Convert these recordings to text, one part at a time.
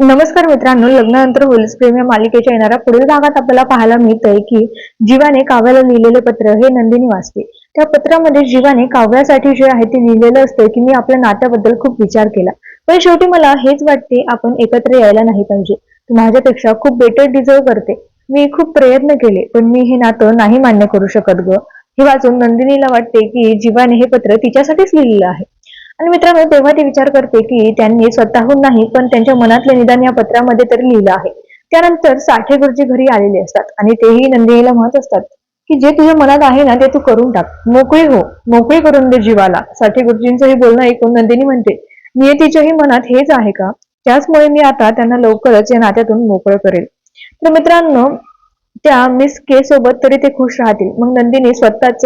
नमस्कार मित्रांनो लग्नानंतर होलीस प्रेम या मालिकेच्या येणाऱ्या पुढील भागात आपल्याला पाहायला मिळतंय की जीवाने काव्याला लिहिलेले पत्र हे नंदिनी वाचते. त्या पत्रामध्ये जीवाने काव्यासाठी जे आहे ते लिहिलेलं असतं की मी आपल्या नात्याबद्दल खूप विचार केला. पण शेवटी मला हेच वाटते आपण एकत्र यायला नाही पाहिजे. तू माझ्यापेक्षा खूप बेटर डिझर्व करते. मी खूप प्रयत्न केले पण मी हे नातं नाही मान्य करू शकत ग. हे वाचून नंदिनीला वाटते की जीवाने हे पत्र तिच्यासाठीच लिहिलेलं आहे. आणि मित्रांनो तेव्हा ते विचार करते की त्यांनी स्वतःहून नाही पण त्यांच्या मनातले निदान या पत्रामध्ये तरी लिहिलं आहे. त्यानंतर साठे गुरुजी घरी आलेले असतात आणि तेही नंदिनीला म्हणत असतात की जे तुझ्या मनात आहे ना ते तू करून टाक. मोकळी हो मोकळी करून दे जीवाला. साठे गुरुजींचं हे बोलणं ऐकून नंदिनी म्हणते नियतीच्याही मनात हेच आहे का? त्याचमुळे मी आता त्यांना लवकरच या नात्यातून मोकळं करेल. तर मित्रांनो त्या मिस के सोबत तरी ते खुश राहतील. मग नंदिनी स्वतःच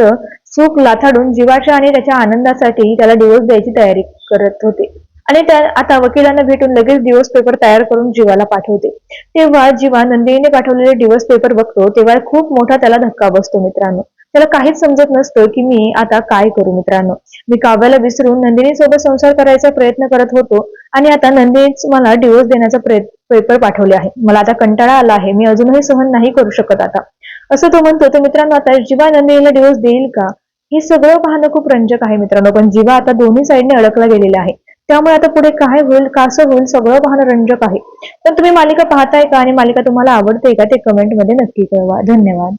सुख लाथाडून जीवाच्या आणि त्याच्या आनंदासाठी त्याला डिवोर्स द्यायची तयारी करत होते. आणि त्या आता वकिलांना भेटून लगेच डिवोर्स पेपर तयार करून जीवाला पाठवते. तेव्हा जीवा नंदिनीने पाठवलेले डिवोर्स पेपर बघतो तेव्हा खूप मोठा त्याला धक्का बसतो मित्रांनो. त्याला काहीच समजत नसतं की मी आता काय करू मित्रांनो. मी काव्याला विसरून नंदिनी सोबत संसार करायचा प्रयत्न करत होतो आणि आता नंदिनीच मला डिवोर्स देण्याचा प्रयत्न पेपर पाठवले आहे. मला आता कंटाळा आला आहे. मी अजूनही सहन नाही करू शकत आता. असं तो म्हणतो तर मित्रांनो आता जीवा नंदिनीला डिवोर्स देईल का? हे सगळं पाहणं खूप रंजक आहे मित्रांनो पण जीवा आता दोन्ही साईडने अडकला गेलेला आहे. त्यामुळे आता पुढे काय होईल कसं होईल सगळं पाहणं रंजक आहे. तर तुम्ही मालिका पाहताय का? आणि मालिका तुम्हाला आवडते का? ते कमेंटमध्ये नक्की कळवा. धन्यवाद.